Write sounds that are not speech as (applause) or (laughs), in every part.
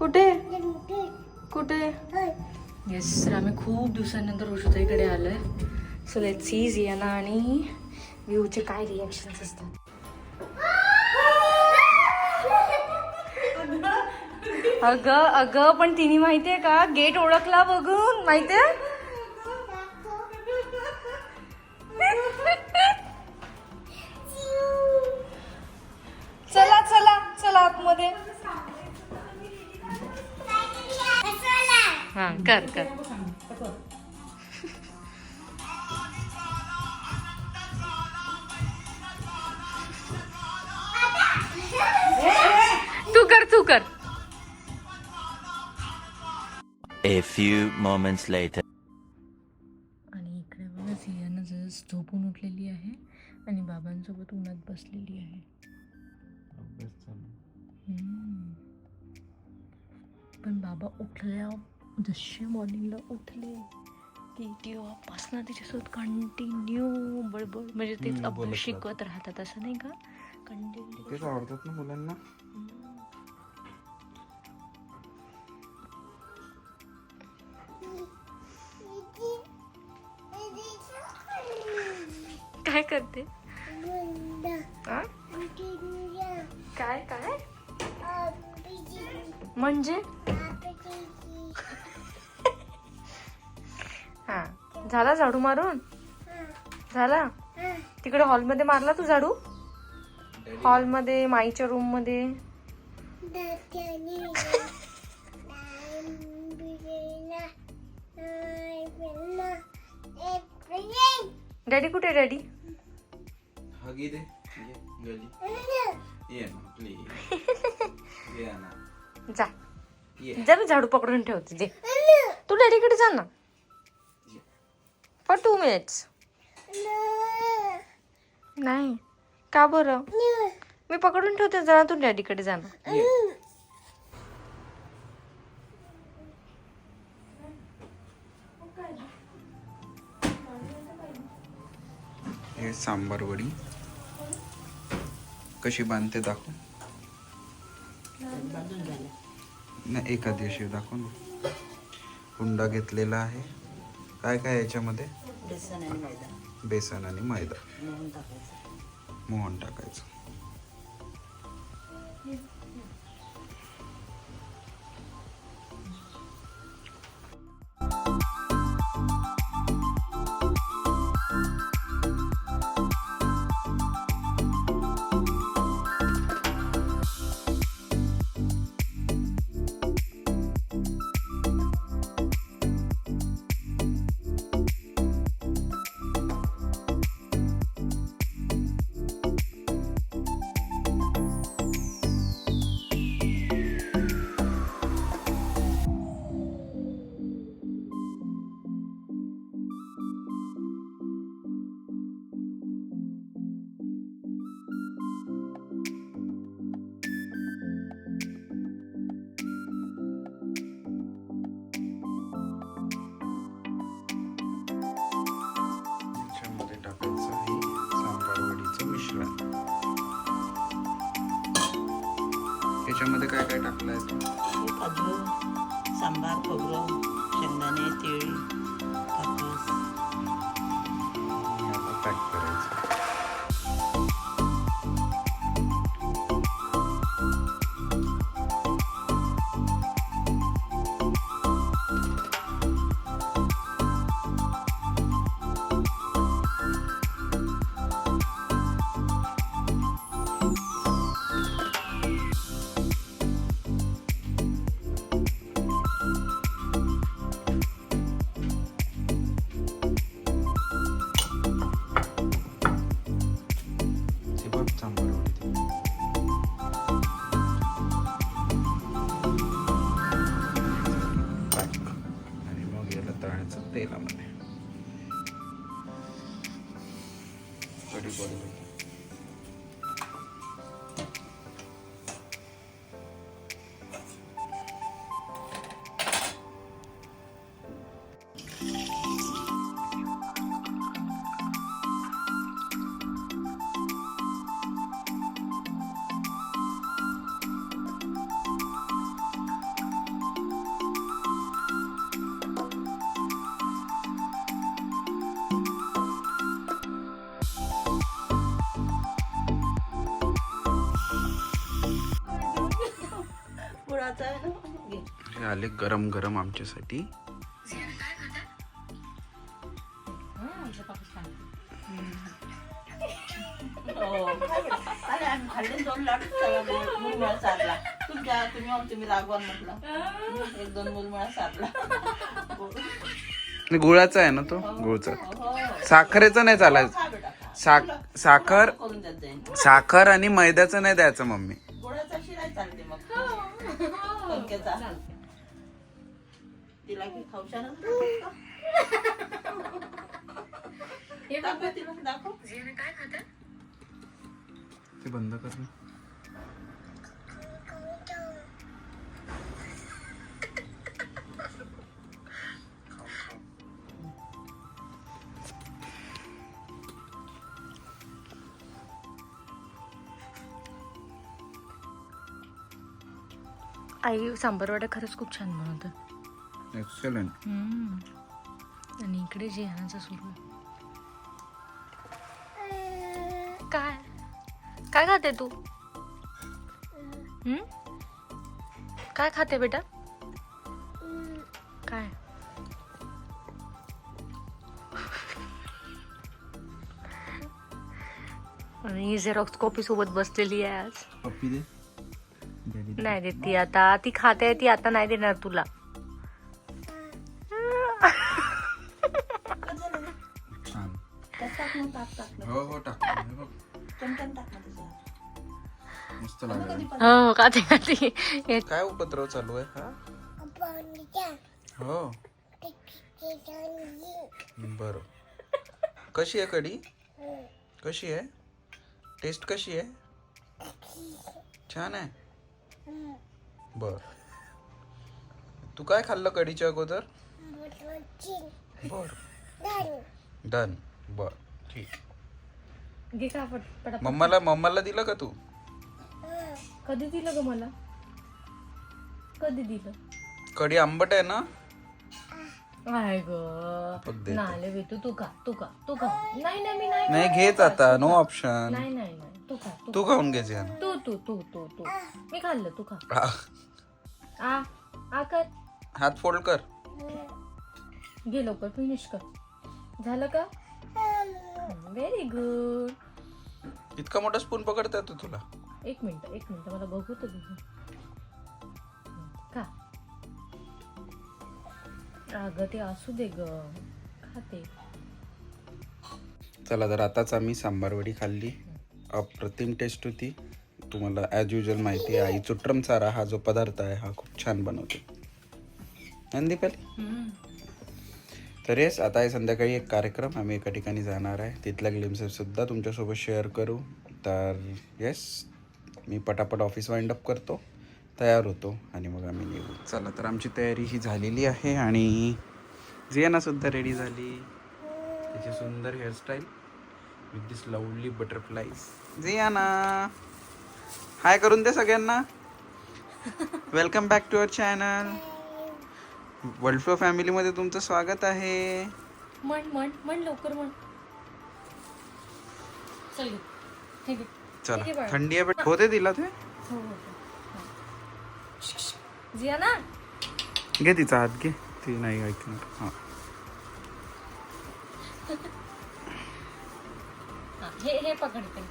कुठे? कुठे? येस तर आम्ही खूप दिवसानंतर ऋषुताईकडे आलोय. सो लेट सीज याना आणि व्ह्यूचे काय रिॲक्शन्स असतात. अगं. अगं पण तिने माहितीये का? गेट ओळखला बघून माहितीये? कर कर तू कर तू कर A few moments later. आणि इकडे बघा सियाना जस्ट झोपून उठलेली आहे आणि बाबांसोबत उन्हात बसलेली आहे हम्म. पण बाबा उठल्या जसे मॉर्निंगला उठले की तेव्हापासनं तिच्यासोबत कंटिन्यू बडबड म्हणजे तेच आपण शिकवत राहतात. असं नाही का? कंटिन्यू तेच आवडतात ना मुलांना. काय करते? हा. झाला झाडू मारून? झाला? तिकडे हॉलमध्ये मारला तू झाडू? हॉलमध्ये माईच्या रूममध्ये डॅडी कुठे डॅडी? (laughs) जा. ये. जा मी झाडू पकडून ठेवते दे तू डॅडीकडे जा ना. फॉर टू मिनिट्स नाही. का बरं? मी पकडून ठेवते जरा तू डॅडीकडे जा ना. ये. हे सांबार वडी. कशी बांधते दाखव. नाही एका दिवशी दाखव ना. हुंडा घेतलेला आहे. काय काय याच्यामध्ये? बेसन आणि मैदा. बेसन आणि मैदा. मोहन टाकायचं. मोहन टाकायचं. Marco Bloom, Theory. आले गरम गरम आमच्यासाठी. तुमच्या तुम्ही तुम्ही रागवान म्हटलं एक दोन मुलमुळा सारला गुळाचा आहे ना तो? गुळचा. साखरेचा नाही चालायचं. साख साखर साखर आणि मैद्याचं नाही द्यायचं मम्मी. शिराय चालते मग. तिला की खाऊशान दाखव. तिला दाखव ते बंद कर ना. आई सांबार वडा खरंच खूप छान बनवतं एक्सलंट आणि इकडे जेवणाचं सुरू. काय? काय खाते तू? हम्म? काय खाते बेटा? काय? आणि झेरॉक्स कॉपी सोबत बसलेली आहे आज. नाही देत ती आता. ती खाते ती आता नाही देणार तुला. टाक मग ताक टाक ना. हो हो टाक हे बघ, चमच्यानं टाक ना त्याच्यात. मस्त लागेल. हो खाते खाते. हे काय उपद्रव चालू आहे हा? हो. बर. कशी आहे कढी? कशी आहे? टेस्ट कशी आहे? छान आहे? बर. तू काय खाल्लं कढीच्या अगोदर? बर. डन बर. ठीक. घे का पटापट. मम्माला मम्माला दिलं का तू? कधी दिलं ग मला? कधी दिलं? कढी आंबट आहे ना? काय ग. बघ देतो. नाले बे तू तू का तू का तू का नाही नाही मी नाही नाही घेत आता. नो ऑप्शन नाही नाही नाही. तू तू तू खाऊन घे. तू तू तू तू तू. मी खाल्लं तू खा. आ, आ आ कर. हात फोल्ड कर. घे लवकर फिनिश कर. झालं का? व्हेरी गुड इतका मोठा स्पून पकडता येतो तुला. एक मिनिट एक मिनिट. मला बघू तर का अगं ते असू दे ग. खाते. चला तर आताच आम्ही सांबारवडी खाल्ली. अप्रतिम टेस्ट होती. तुम्हाला ॲज युजल माहिती आहे आई चुट्रम चारा हा जो पदार्थ आहे हा खूप छान बनवते. नंदीपाली तर येस आता आहे संध्याकाळी एक कार्यक्रम. आम्ही एका ठिकाणी जाणार आहे. तिथल्या ग्लिम्सेस सुद्धा तुमच्यासोबत शेअर करू. तर येस मी पटापट ऑफिस वाइंड अप करतो तयार होतो आणि मग आम्ही निघू. चला तर आमची तयारी ही झालेली आहे आणि जियाना सुद्धा रेडी झाली. त्याची सुंदर hairstyle with this lovely butterflies Jiyana! Hi करून दे सगळ्यांना. Welcome back to our channel world flow फॅमिलीमध्ये तुमचं स्वागत आहे म्हण म्हण म्हण लवकर म्हण चल घे. हे घे. ठीक आहे चला बाळा. थंडी आहे बेट होते तिला ते हो हो हो. जिया ना घे तिचा हात घे ती नाही ऐकणार हां हा, हे हे पकड इकडे.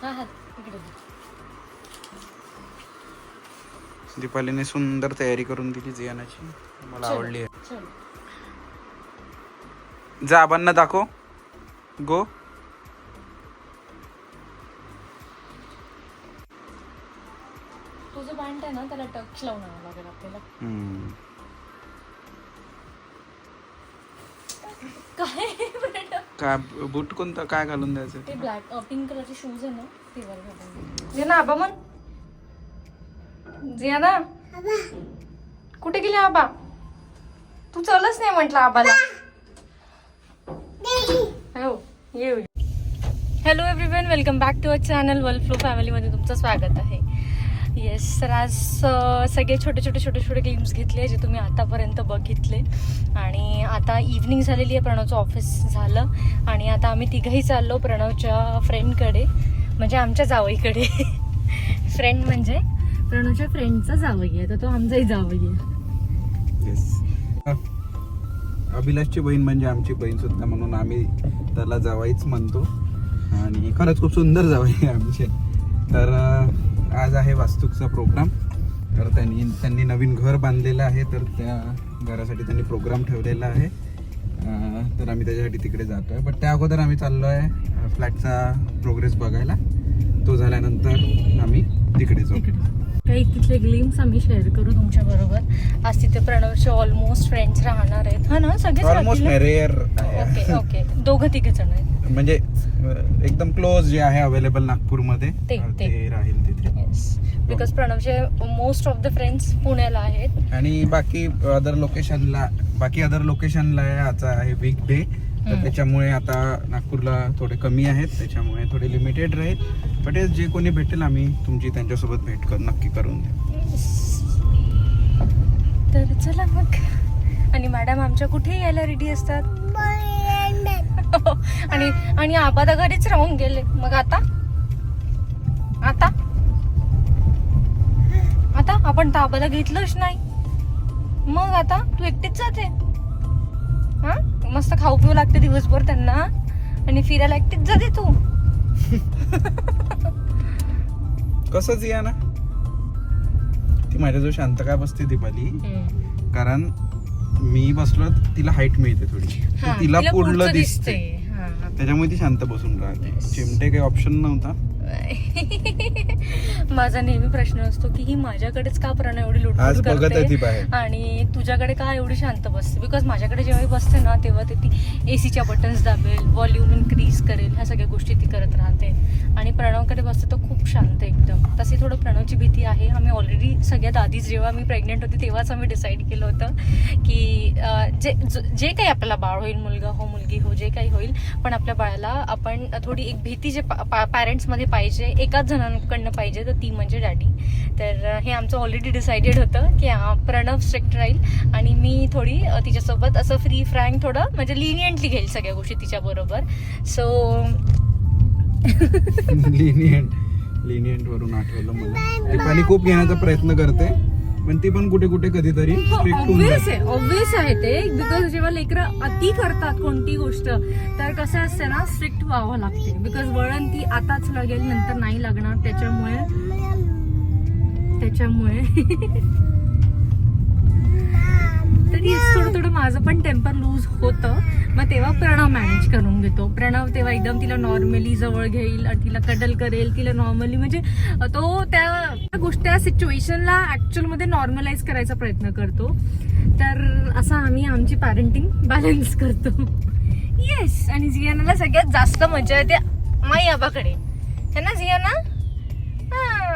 हे हात इकडे. दीपालीने सुंदर तयारी करून दिली जियानाची. मला आवडली आहे. जा आबांना दाखव. गो तुझं पॅन्ट आहे ना त्याला टच लावून आणावं लागेल आपल्याला. हम्म. काय काय बूट कोणता काय घालून द्यायचं? ते ब्लॅक पिंक कलरचे शूज आहे ना ते वर घालून ना आबा म्हण. जियादा? कुठे गेले आबा? तू चलच नाही म्हटलं आबाला. हो ये hello everyone welcome back to our channel world flow फॅमिलीमध्ये तुमचं स्वागत आहे. येस तर आज सगळे छोटे छोटे छोटे छोटे क्लिप्स घेतले जे तुम्ही आतापर्यंत बघितले. आणि आता इव्हनिंग झालेली आहे प्रणवचं ऑफिस झालं. आणि आता आम्ही तिघंही चाललो प्रणवच्या फ्रेंडकडे म्हणजे आमच्या जावईकडे फ्रेंड म्हणजे प्रणवच्या फ्रेंडचा जावई आहे तर तो आमचाही जावई आहे. येस अभिलाषची बहीण म्हणजे आमची बहीण सुद्धा म्हणून आम्ही त्याला जावाईच म्हणतो. आणि खरंच खूप सुंदर जावाई आहे आमचे. तर आज आहे वास्तूकचा प्रोग्राम तर त्यांनी त्यांनी नवीन घर बांधलेलं आहे तर त्या घरासाठी त्यांनी प्रोग्राम ठेवलेला आहे. तर आम्ही त्याच्यासाठी तिकडे जातो आहे बट त्या अगोदर आम्ही चाललो आहे फ्लॅटचा प्रोग्रेस बघायला. तो झाल्यानंतर आम्ही तिकडे जाऊ. काही तिथले ग्लिम्स आम्ही शेअर करू तुमच्या बरोबर. आज तिथे प्रणवचे ऑलमोस्ट फ्रेंड्स राहणार आहेत. हा ना? ना? रेअर ओके ओके दोघं तिघे जण आहेत. म्हणजे एकदम क्लोज जे आहे अवेलेबल नागपूरमध्ये ते- राहील तिथे. बिकॉज प्रणवचे मोस्ट ऑफ द फ्रेंड्स पुण्याला आहेत. आणि बाकी अदर लोकेशनला बाकी अदर लोकेशनला आता आहे वीक डे तर. त्याच्यामुळे आता नागपूरला थोडे कमी आहेत. त्याच्यामुळे थोडे लिमिटेड राहील. बट जे कोणी भेटेल आम्ही तुमची त्यांच्यासोबत भेट कर नक्की करून देऊ. तर चला मग. आणि मॅडम आमच्या कुठे यायला रेडी असतात? (laughs) आणि आणि आबा तर घरीच राहून गेले. मग आता? आता? आता? आपण तर आबाला घेतलंच नाही. मग आता? तू एकटीच जाते. हा? मस्त खाऊ पिऊ लागते दिवसभर त्यांना. आणि फिरायला एकटीच जाते तू. (laughs) कसंच या ना ती माझ्याजवळ शांत काय बसते दीपाली. कारण मी बसलो तिला हाईट मिळते थोडी. तिला पुढलं दिसते. त्याच्यामुळे ती शांत बसून राहते. चिमटे काही ऑप्शन नव्हता. (laughs) माझा नेहमी प्रश्न असतो की ही माझ्याकडेच का प्रणव एवढी आज लुटफुट बघत आहे ती करते बाहेर. आणि तुझ्याकडे का एवढी शांत बसते? बिकॉज माझ्याकडे जेव्हा बसते ना तेव्हा ते ती एसीच्या बटन्स दाबेल व्हॉल्यूम इन्क्रीज करेल ह्या सगळ्या गोष्टी ती करत राहते. आणि प्रणवकडे बसते तर खूप शांत एकदम. तशी थोडं प्रणवची भीती आहे. आम्ही ऑलरेडी सगळ्यात आधीच जेव्हा मी प्रेग्नेंट होते तेव्हाच आम्ही डिसाईड केलं होतं की अं, जे ज- जे काही आपल्याला बाळ होईल मुलगा हो मुलगी हो जे काही होईल पण आपल्या बाळाला आपण थोडी एक भीती जे पॅरेंट्समध्ये पाहिजे एकाच जणांकडनं पाहिजे तर ती म्हणजे डॅडी. तर हे आमचं ऑलरेडी डिसाइडेड होतं की हा, प्रणव स्ट्रिक्ट राहील आणि मी थोडी तिच्यासोबत असं फ्री फ्रँक थोडं म्हणजे लिनियंटली घेईल सगळ्या गोष्टी तिच्याबरोबर सो लिनियंट लिनियंट वरून आठवलं मला. खूप घेण्याचा प्रयत्न करते. पण ती पण कुठे कुठे कधीतरी ऑब्विस जाते. आहे ऑब्विस आहे ते बिकॉज जेव्हा लेकरं अति करतात कोणती गोष्ट तर कसं असते ना स्ट्रिक्ट व्हावं लागते. बिकॉज वळण ती आताच लागेल नंतर नाही लागणार त्याच्यामुळे त्याच्यामुळे (laughs) तरी थोडं थोडं माझं पण टेम्पर लूज होतं. मग तेव्हा प्रणव मॅनेज करून घेतो. प्रणव तेव्हा एकदम तिला नॉर्मली जवळ घेईल तिला कडल करेल तिला नॉर्मली म्हणजे तो त्या गोष्ट त्या सिच्युएशनला ऍक्च्युअलमध्ये नॉर्मलाइज करायचा प्रयत्न करतो. तर असं आम्ही आमची पॅरेंटिंग बॅलन्स करतो. येस आणि झियानाला सगळ्यात जास्त मजा येते माई आबाकडे. है ना झियाना?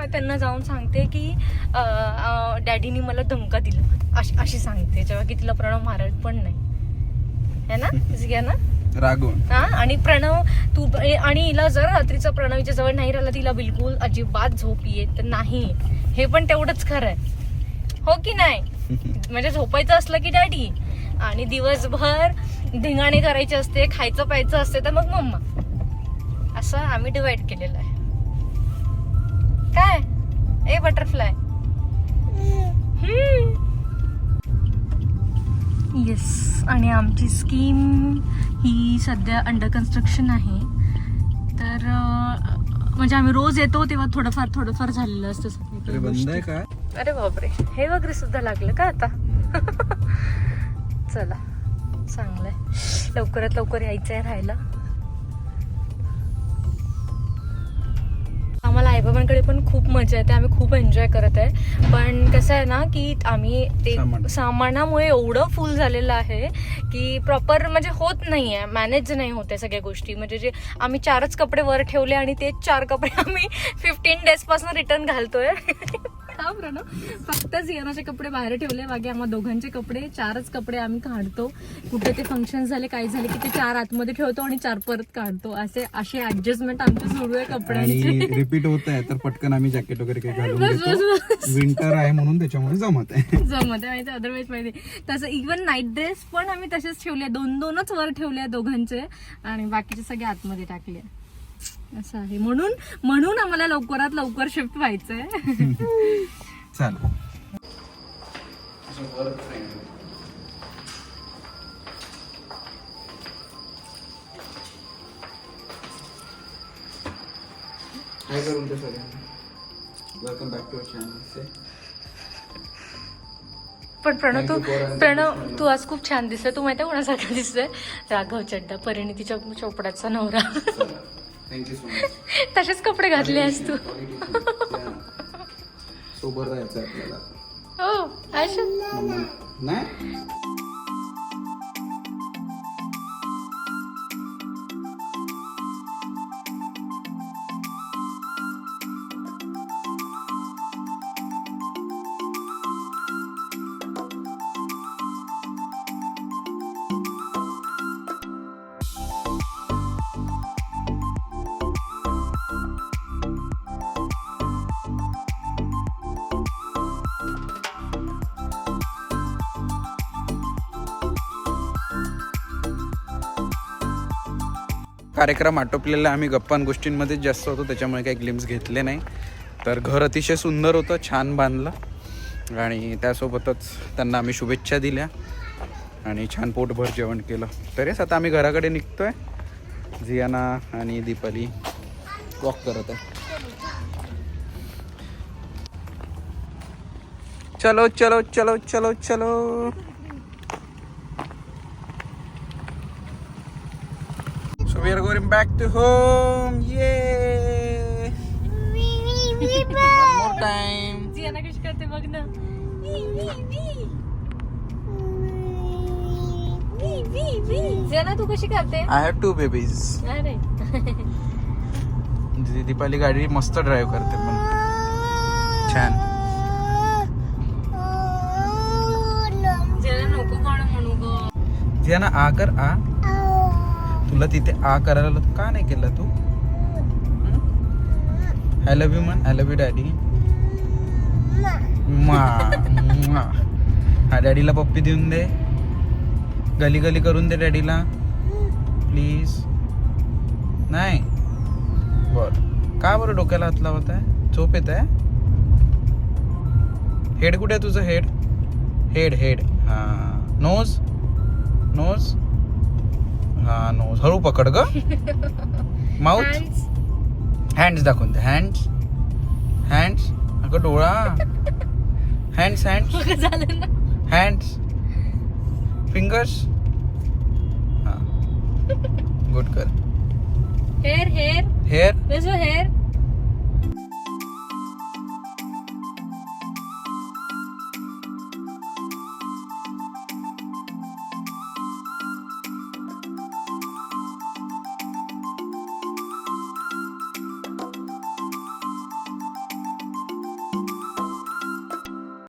त्यांना जाऊन सांगते की डॅडीनी मला धमका दिला. अशी अशी सांगते. जेव्हा की तिला प्रणव मारत पण नाही. है ना? (laughs) झिया ना? रागवून हा? आणि प्रणव तू आणि हिला जर रात्रीचा प्रणवच्या जवळ नाही राहिला तिला बिलकुल अजिबात झोप येत नाही. हे पण तेवढंच खरं आहे. हो की नाही? (laughs) म्हणजे झोपायचं असलं की डॅडी. आणि दिवसभर धिंगाणे करायचे असते खायचं प्यायचं असते तर मग मम्मा. असं आम्ही डिवाइड केलेलं आहे. काय? ए बटरफ्लाय येस आणि आमची स्कीम ही सध्या अंडर कन्स्ट्रक्शन आहे. तर म्हणजे आम्ही रोज येतो तेव्हा थोडंफार थोडंफार झालेलं असतं आहे. का? अरे बापरे हे वगैरे सुद्धा लागलं का आता? (laughs) चला चांगलंय. लवकरात लवकर यायचंय राहायला. आम्हाला आईबाबांकडे पण खूप मजा येते आम्ही खूप एन्जॉय करत आहे. पण कसं आहे ना की आम्ही ते सामान. सामानामुळे एवढं फुल झालेलं आहे की प्रॉपर म्हणजे होत नाही आहे मॅनेज नाही होते सगळ्या गोष्टी. म्हणजे जे आम्ही चारच कपडे वर ठेवले आणि तेच चार कपडे आम्ही फिफ्टीन डेजपासून रिटर्न घालतोय. (laughs) का प्रणव फक्त जियानाचे कपडे बाहेर ठेवले. बाकी आम्हा दोघांचे कपडे चारच कपडे आम्ही काढतो. कुठे ते फंक्शन झाले काय झाले की ते चार आतमध्ये ठेवतो आणि चार परत काढतो. असे असे ऍडजस्टमेंट आमचे सुरू आहे आणि कपड्यांची रिपीट होत आहे तर पटकन आम्ही जॅकेट वगैरे काही घालून बस, बस, घेतो विंटर आहे म्हणून त्याच्यामुळे जमत आहे. जमत आहे माहिती अदरवाईज माहिती तसं इवन नाईट ड्रेस पण आम्ही तसेच ठेवले दोन दोनच वर ठेवले दोघांचे. आणि बाकीचे सगळे आतमध्ये टाकले असं आहे. म्हणून म्हणून आम्हाला लवकरात लवकर शिफ्ट व्हायचंय. चल काय करून ते सगळ्यांना welcome back to our channel पण प्रणव तू प्रणव तू आज खूप छान दिसतोय. तू माहिती कोणासारखं दिसतोय? राघव चड्डा परिणितीच्या चोपडाचा नवरा. थँक्यू सो मच तसेच कपडे घातले आहेस तू. (laughs) सोबत राहायचं आपल्याला. हो नाही? कार्यक्रम आटोपलेला आम्ही गप्पान गोष्टींमध्येच जास्त होतो त्याच्यामुळे काही ग्लिम्स घेतले नाही. तर घर अतिशय सुंदर होतं छान बांधलं. आणि त्यासोबतच त्यांना आम्ही शुभेच्छा दिल्या. आणि छान पोटभर जेवण केलं. तरीच आता आम्ही घराकडे निघतो आहे जियाना आणि दीपाली वॉक करत आहे चलो चलो चलो चलो चलो. We are going back to home. Yay! (laughs) One more time. Ziana कशी करते बघ ना. जियाना तू कशी करते? I have two babies. अरे. (laughs) दी- दीपाली गाडी मस्त ड्राईव्ह करते पण. छान. जियाना नको कोण म्हणू ग. जिया ना आ कर आ तुला तिथे आ करायला का नाही केलं तू? आय लव्ह यू मन आय लव्ह यू डॅडी हा डॅडीला पप्पी देऊन दे. गली गली करून दे डॅडीला प्लीज नाही. बर. का बरं डोक्याला हात लावत आहे झोप येत आहे? हेड कुठे आहे तुझं हेड हेड हेड हा नोज नोज हा नोज हळू पकड ग माउथ. हँड्स दाखवून दे हँड्स हँड्स अगं डोळा हँड्स हँड्स हँड्स फिंगर्स हा गुड कर हेअर हेअर हेअर हेअर